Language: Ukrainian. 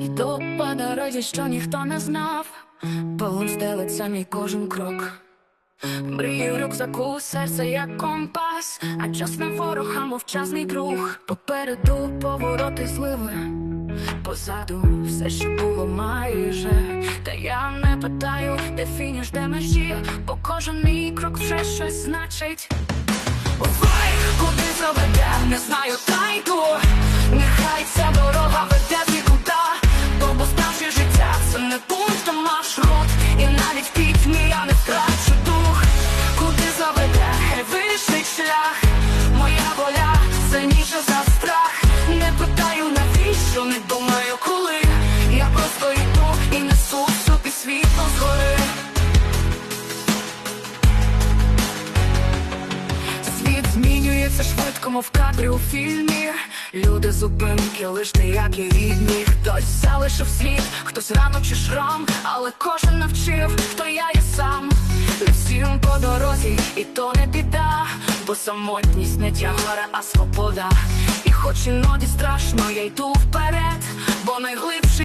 Йду по дорозі, що ніхто не знав, Полон стелиться мій кожен крок. Мрію рюкзаку, серце як компас, а час не ворог, а мовчазний друг. Попереду повороти зливи, позаду все, що було майже. Та я не питаю, де фініш, де межі, бо кожен мій крок вже щось значить. Ой, куди заведе, не знаю, не думаю коли Я просто йду і несу в собі світло згори Світ змінюється швидко, мов кадри у фільмі. Люди зупинки, лиш ніякі рідні. Хтось залишив слід, хтось ранок чи шрам, але кожен навчив, хто я є сам. Не всім по дорозі, і то не біда, бо самотність не тягара, а свобода. І хоч іноді страшно, я йду вперед, бо найглибший